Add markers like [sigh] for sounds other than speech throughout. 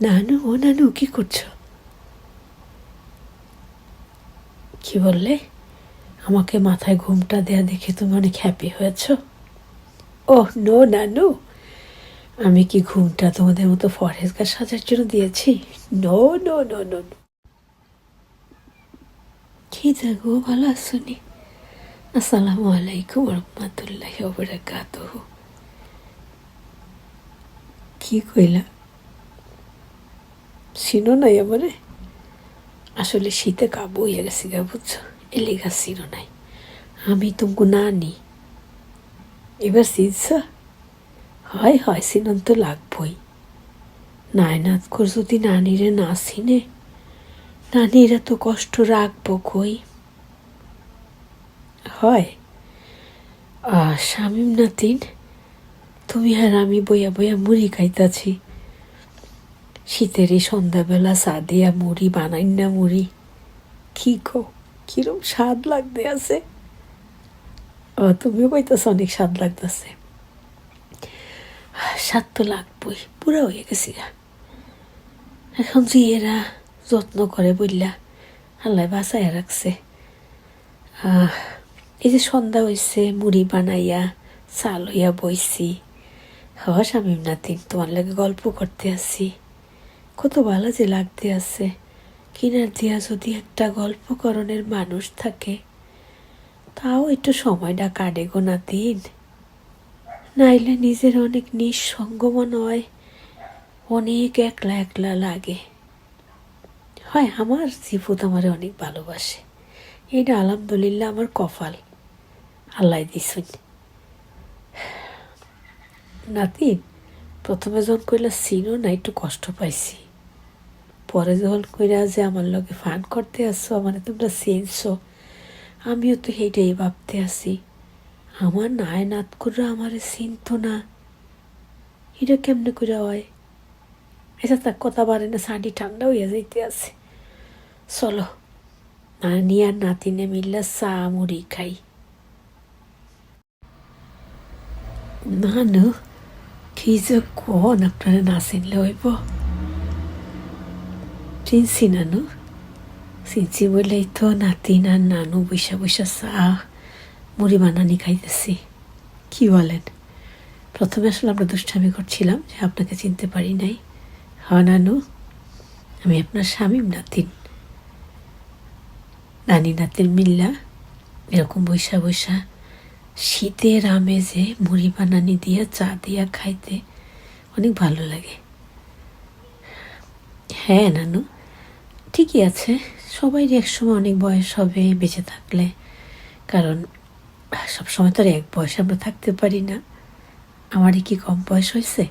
নানু, ও নানু, কি করছ? কি বললে? আমাকে মাথায় ঘুমটা দেয়া দেখে তুমি অনেক হ্যাপি হয়েছ। ও নো নানু, আমি কি ঘুমটা তোমাদের মতো ফরেস্ট গাছ সাজার জন্য দিয়েছি? নো নো নো নো কি জাগো, ভালো আসুনি আসসালামু আলাইকুম রহমতুল্লাহ কি কইলা? চিনো নাই আমারে আসলে শীতে কাবু হয়ে গেছি গা, বুঝছ? এলে গা চিনো নাই আমি তোমাকে না নি এবার চিনছ হয় হয় চিনন তো লাগবই। নায়নাথ কর যদি নানিরে না চিনে, নানিরা তো কষ্ট রাখব কই? হয়। আহ, শামিম নাতিন, তুমি আর আমি বইয়া বইয়া মুড়ি খাইতাছি। শীতের এই সন্ধ্যাবেলা সাদিয়া মুড়ি বানাই না মুড়ি। কি কো কিরম স্বাদ লাগতে আছে। ও তুমিও কইতেছ অনেক স্বাদ লাগতেছে। স্বাদ তো লাগবই পুরা হয়ে গেছি গা। এখন যে এরা যত্ন করে বললা আল্লাহ বাঁচাইয়া রাখছে। এই যে সন্ধ্যা হয়েছে মুড়ি বানাইয়া, চাল হইয়া বইছি। হ স্বামী নাতিন, তোমার লাগে গল্প করতে আসি। কত ভালো যে লাগতে আছে। কিনার দিয়া যদি একটা গল্পকরণের মানুষ থাকে, তাও একটু সময়টা কাটে গো নাতিন। নাইলে নিজের অনেক নিঃসঙ্গ মনে হয় অনেক একলা একলা লাগে। হয় আমার জিপুত আমারে অনেক ভালোবাসে। এটা আলহামদুলিল্লাহ আমার কপাল। আল্লাহ দিছুন নাতিন, প্রথমে যখন কইলা চিনো না, একটু কষ্ট পাইছি। পরে যখন কইরা যে আমার লগে ফান করতে আসছো মানে তোমরা চিনছো। আমিও তো সেইটাই ভাবতে আছি। আমার নাই নাত করে আমার চিনতো না। এটা কেমনে করে হয়? এটা তার কথা বাড়ে না শাড়ি ঠান্ডা হইয়া যাইতে আছে। চলো, নানি আর নাতিনে মিললে চা, মুড়ি খাই। নানু, কি যে কোন আপনারা না চিনলে হইব? চিনছি নানু চিনছি বলেই তো নাতিন আর নানু বৈশা বৈশা চা মুড়ি বানানি খাইতেছি কি বলেন প্রথমে আসলে আমরা দুষ্টামি করছিলাম যে আপনাকে চিনতে পারি নাই হ্যাঁ নানু আমি আপনার স্বামীম নাতিন নানি নাতিন মিল্লা এরকম বৈশা বৈশা শীতের আমেজে মুড়ি বানানি দিয়া চা দিয়া খাইতে অনেক ভালো লাগে হ্যাঁ নানু ঠিকই আছে সবাই একসময় অনেক বয়স হবে বেঁচে থাকলে। কারণ, সবসময় তো আর এক বয়সে আমরা থাকতে পারি না। আমারই কি কম বয়স হয়েছে?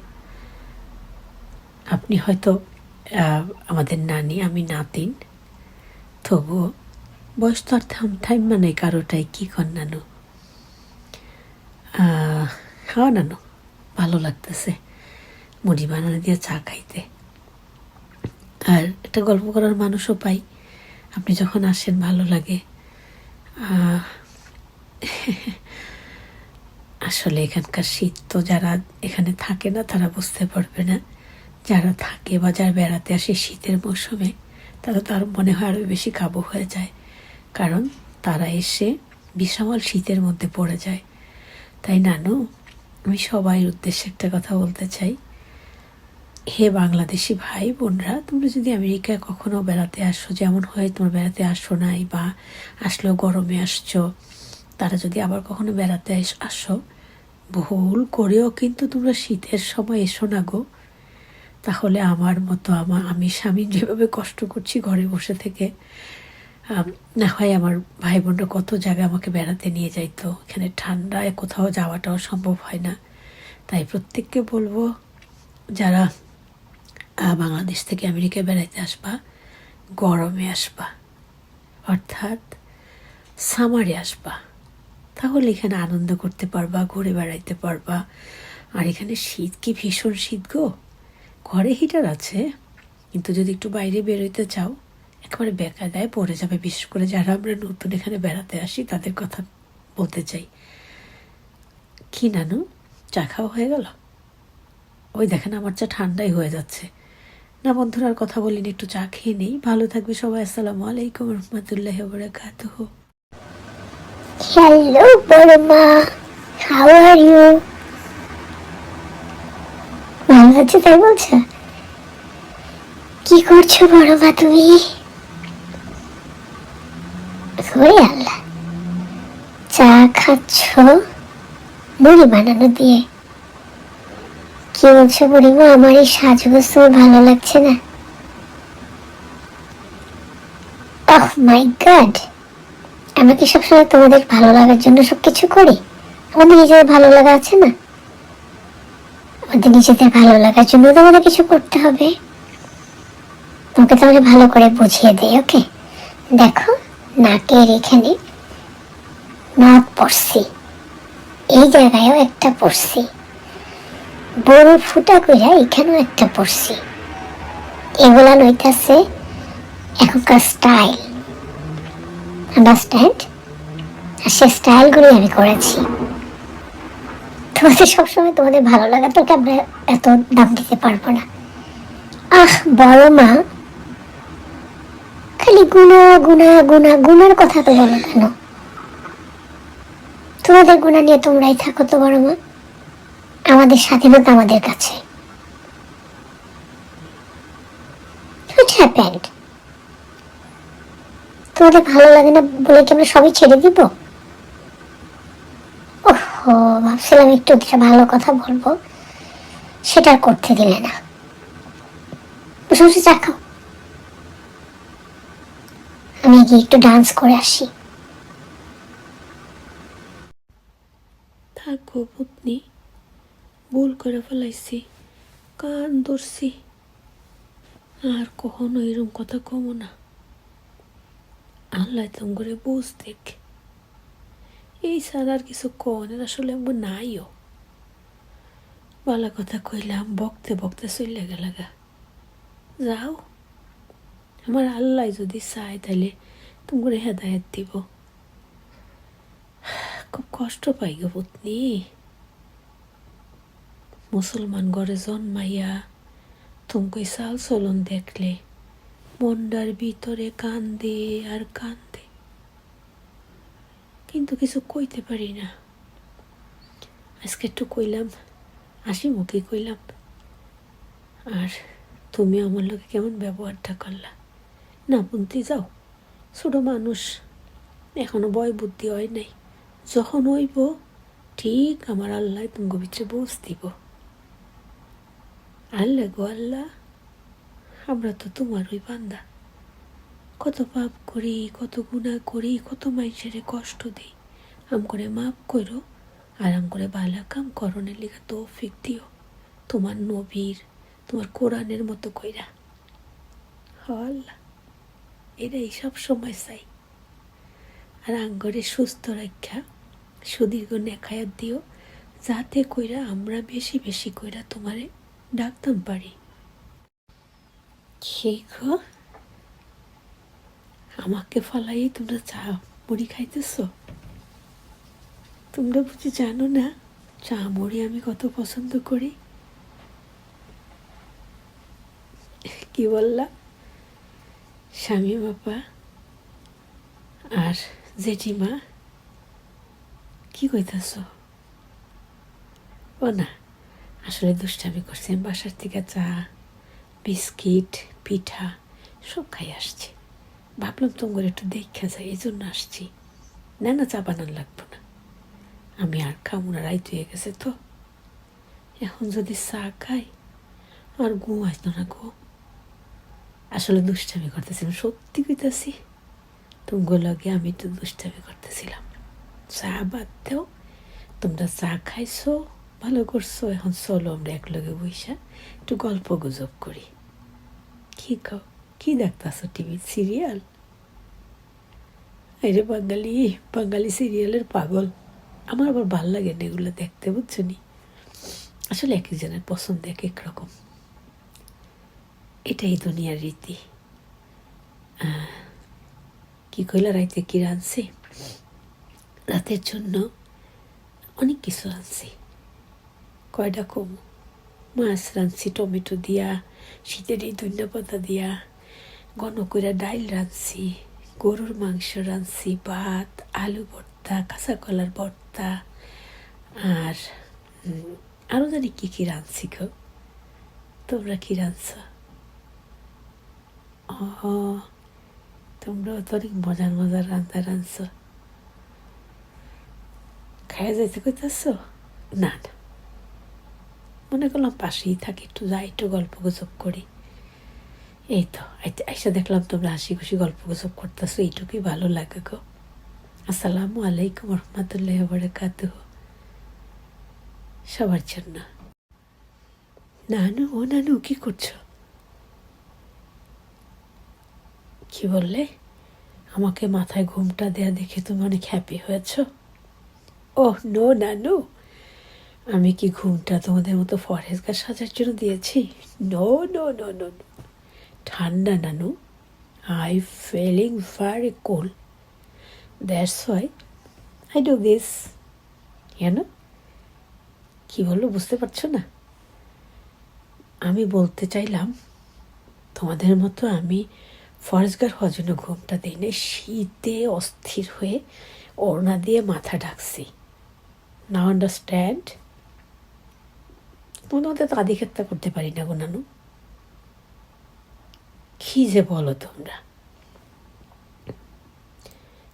আপনি হয়তো আমাদের নানি, আমি নাতিন। তবুও, বয়স তো আর থাম থাইম মানে কারোটাই, কী কর নানু খাওয়া নানু ভালো লাগতেছে। মুড়ি বানানো দিয়ে চা খাইতে। একটা গল্প করার মানুষও পাই। আপনি যখন আসেন, ভালো লাগে। আসলে এখানকার শীত তো যারা এখানে থাকে না, তারা বুঝতে পারবে না। যারা থাকে বা যারা বেড়াতে আসে শীতের মৌসুমে, তারা তার মনে হয় আরও বেশি কাবু হয়ে যায়। কারণ তারা এসে বিশাল শীতের মধ্যে পড়ে যায়। তাই নানু, আমি সবাই উদ্দেশ্যে একটা কথা বলতে চাই। হে বাংলাদেশি ভাই, বোনরা, তোমরা যদি আমেরিকায় কখনো বেড়াতে আসো, যেমন হয় তোমরা বেড়াতে আসো নাই বা আসলেও গরমে আসছো, তারা যদি আবার কখনো বেড়াতে আস- ভুল করেও কিন্তু তোমরা শীতের সময় এসো না গো। তাহলে আমার মতো আমার আমি স্বামী যেভাবে কষ্ট করছি ঘরে বসে থেকে না হয় আমার ভাই বোনরা কত জায়গায় আমাকে বেড়াতে নিয়ে যাইতো, এখানে ঠান্ডায় কোথাও যাওয়াটাও সম্ভব হয় না। তাই প্রত্যেককে বলব, যারা বাংলাদেশ থেকে আমেরিকা বেড়াইতে আসবা, গরমে আসবা, অর্থাৎ সামারে আসবা। তাহলে এখানে আনন্দ করতে পারবা, ঘুরে বেড়াইতে পারবা। আর এখানে শীত কি ভীষণ শীত গো? ঘরে হিটার আছে, কিন্তু যদি একটু বাইরে বেরোইতে চাও, একেবারে বেকায়দায় পড়ে যাবে। বিশেষ করে যারা আমরা নতুন এখানে বেড়াতে আসি, তাদের কথা বলতে চাই। কি নানু? চা খাওয়া হয়ে গেল? ওই দেখেন আমার চা ঠান্ডাই হয়ে যাচ্ছে। না বন্ধুরা আর কথা বলিনি একটু চা খেয়ে নেই। ভালো থাকবে সবাই আসসালামু আলাইকুম রহমতুল্লাহ বরাকাতুহ। Hello, Burma. How are you? ভালো আছে তাই বলছো? কি করছ বড় মা তুমি? ওই আল্লাহ চা খাচ্ছ? মুড়ি বানানো দিয়ে। কি বলছো বুড়িমা? আমার এই সাজগোজ তোমার ভালো লাগছে না। ওহ মাই গড আমরা কি সবসময় তোমাদের ভালো লাগার জন্য সবকিছু করি? আমাদের নিজেদের ভালো লাগা আছে না? আমাদের নিজেদের ভালো লাগার জন্য তো আমাদের কিছু করতে হবে। তোমাকে তাহলে ভালো করে বুঝিয়ে দিই, ওকে? দেখো, নাকের এখানে নাক পড়ছি। এই জায়গায়ও একটা পড়ছি। বড় ফুটা কইরা এখানেও একটা পড়ছি। এগুলা নইতাছে এখনকার স্টাইল। আন্ডারস্ট্যান্ড আর সে স্টাইলগুলি আমি করেছি। তোমাদের সবসময় তোমাদের ভালো লাগা তোকে আমরা এত দাম দিতে পারব না। আহ, বড় মা। খালি গুণা গুণা গুণা গুণার কথা তো বলো কেন? তোমাদের গুণা নিয়ে তোমরাই থাকো তো বড় মা। আমাদের স্বাধীনতা আমাদের কাছে। তোমাদের ভালো লাগে না বলে কি আমরা সবই ছেড়ে দিব? ওহো, ভাবছিলাম একটু ভালো কথা বলব, সেটা করতে দিলে না। বসে বসে চা খাও। আমি গিয়ে একটু ডান্স করে আসি। থাকো, পত্নী। ভুল করে ফেলাইছি, কান ধরছি। আর কখনো এরকম কথা কমো না। আল্লাহ তুমি করে বুঝ দেখ এই ছাড়া আর কিছু কনের আসলে আমার নাইও। বালা কথা কইলাম, বকতে বকতে চলে গেলাগা যাও, আমার আল্লাহ যদি চায় তাহলে তুমি করে হেদায়ত দিব। খুব কষ্ট পাই গো পত্নী। মুসলমান ঘরে জন্মাইয়া তুমি সাল চলন দেখলে মন্ডার ভিতরে কান্দে আর কান্দে। কিন্তু কিছু কইতে পারি না। আজকে একটু কইলাম হাসি মুখে কইলাম। আর তুমি আমার লোকে কেমন ব্যবহারটা করলা? না বুনতে যাও। ছোট মানুষ, এখনও বয় বুদ্ধি হয় নাই। যখন হইব, ঠিক আমার আল্লাহ তুমি ভিতরে বুঝ দিব। আল্লাহ গো আল্লাহ, আমরা তো তোমার ওই বান্দা। কত পাপ করি, কত গুণা করি, কত মানুষের কষ্ট দিই। আম করে মাপ করো, আর আম করে বালা কাম করণের লিখা তৌফিক দিও। তোমার নবীর, তোমার কোরআনের মতো কইরা। আল্লাহ এটাই সব সময় চাই। আর আঙ্গরে সুস্থ রাখা সুদীর্ঘ নেখায়াত দিও, যাতে কইরা আমরা বেশি বেশি কইরা তোমারে ডাকতাম সেই গো আমাকে ফলাই তোমরা চা মুড়ি খাইতেছ? তোমরা বুঝি জানো না, চা মুড়ি আমি কত পছন্দ করি? কি বললা? স্বামী বাবা আর জেঠিমা, কি কইতাছ? ও না। আসলে দুষ্টামি করছি বাসার থেকে চা, বিস্কিট, পিঠা, সব খাই আসছি। ভাবলাম তোমার একটু দেখা যায় এই জন্য আসছি। না না, চা বানান লাগবো না। আমি আর খাব না, রাইত হয়ে গেছে তো। এখন যদি চা খাই, আর ঘুম আসতো না গো। আসলে দুষ্টামি করতেছিলাম সত্যি কইতাছি তুমি লগে আমি একটু দুষ্টামি করতেছিলাম। চা বাদ দেও, তোমরা চা খাইছো ভালো করছ, এখন চলো আমরা এক লগে বইসা একটু গল্প গুজব করি। কি খাও কি দেখতেছো টিভি সিরিয়াল? আরে বাঙালি বাঙালি সিরিয়ালের পাগল। আমার আবার ভালো লাগে না এগুলো দেখতে, বুঝছ নি? আসলে এক একজনের পছন্দ এক এক রকম। এটাই দুনিয়ার রীতি। কি কইলা রাইতে কি রাঁধছি? রাতের জন্য অনেক কিছু রাঁধছি। কয়টা কম? মাছ রাঁধছি, টমেটো দিয়া, শীতের এই ধন্য পাতা দিয়া। ঘন করে ডাইল রাঁধছি, গরুর মাংস রাঁধছি, ভাত, আলু ভর্তা, কাঁচা কলার ভর্তা। আর আরও জানি কী কী রাঁধছি গো। তোমরা কি রাঁধছ? ও তোমরাও তো অনেক মজার মজার রান্না রাঁধছ। খাইয়া যাইতে কইতেছ? না না। মনে করলাম পাশেই থাকি, একটু যাই, একটু গল্প গুজব করি। এই তো আইসা দেখলাম তোমরা হাসি খুশি গল্প গুজব করতেছো, এইটুকুই ভালো লাগে গো। আসসালামু আলাইকুম রহমতুল্লাহ বরকাত সবার জন্য। নানু, ও নানু, কি করছ? কি বললে? আমাকে মাথায় ঘুমটা দেয়া দেখে তুমি অনেক হ্যাপি হয়েছ। ও নো, নানু। আমি কি ঘুমটা তোমাদের মতো ফরেস্টগার সাজার জন্য দিয়েছি? নো নো নো নো ঠান্ডা, নানু। I feeling very cold that's why I do this কেন? কি বলল বুঝতে পারছ না? আমি বলতে চাইলাম, তোমাদের মতো আমি ফরেস্ট ফরেস্টগার হওয়ার জন্য ঘুমটা দিই না শীতে অস্থির হয়ে ওড়না দিয়ে মাথা ঢাকছি। না আন্ডারস্ট্যান্ড তোমাদের তো আধিক্ষেত্তা করতে পারি না গো নানু। কি যে বলো তোমরা।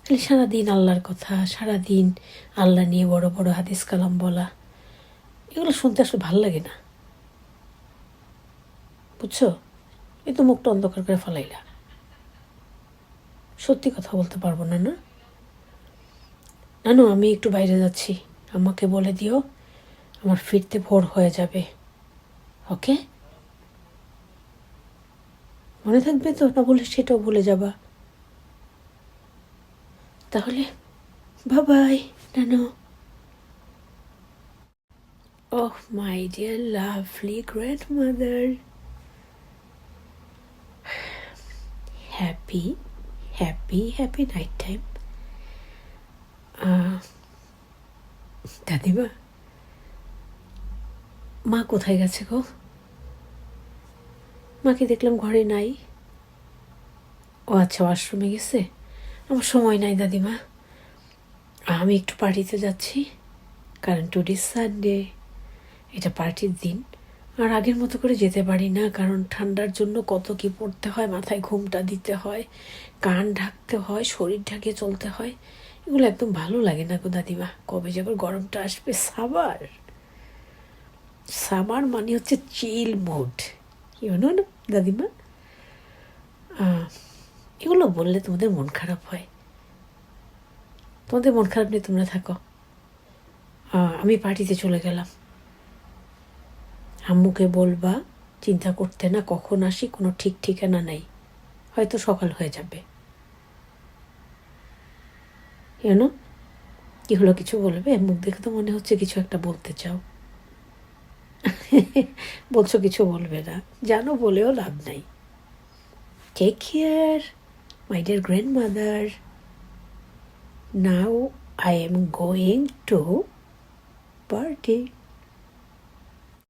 খালি সারাদিন আল্লাহর কথা, সারাদিন আল্লাহ নিয়ে বড় বড় হাদিস কালাম বলা, এগুলো শুনতে আসলে ভালো লাগে না। বুঝছ? এই তো মুখটা অন্ধকার করে ফেলাইলা। সত্যি কথা বলতে পারব না না? নানু, আমি একটু বাইরে যাচ্ছি। আমাকে বলে দিও। আমার ফিরতে ভোর হয়ে যাবে। ওকে? মনে থাকবে তো? না বলে সেটাও বলে যাবা। তাহলে, বাবাই, নানো। ওহ, my dear lovely grandmother happy happy happy night time. দাদিমা মা কোথায় গেছে গো? মাকে দেখলাম ঘরে নাই। ও আচ্ছা ওয়াশরুমে গেছে? আমার সময় নাই দাদিমা। আমি একটু পার্টিতে যাচ্ছি। কারণ টুডে সানডে এটা পার্টির দিন। আর আগের মতো করে যেতে পারি না, কারণ ঠান্ডার জন্য কত কি পড়তে হয়, মাথায় ঘুমটা দিতে হয়, কান ঢাকতে হয়, শরীর ঢাকিয়ে চলতে হয়। এগুলো একদম ভালো লাগে না গো দাদিমা। কবে যে গরমটা আসবে, সাবার। সামার মানে হচ্ছে চিল মুড ইউনো না, দাদিমা? এগুলো বললে তোমাদের মন খারাপ হয়। তোমাদের মন খারাপ নিয়ে তোমরা থাকো। আমি পার্টিতে চলে গেলাম। আম্মুকে বলবা, চিন্তা করতে না, কখন আসি, কোনো ঠিক ঠিকানা নাই। হয়তো সকাল হয়ে যাবে। ইউনো কি হলো কিছু বলবে? মুখ দেখে তো মনে হচ্ছে কিছু একটা বলতে চাও। [laughs] বলছো কিছু বলবে না। জানো বলেও লাভ নাই। Take care my dear grandmother now I am going to party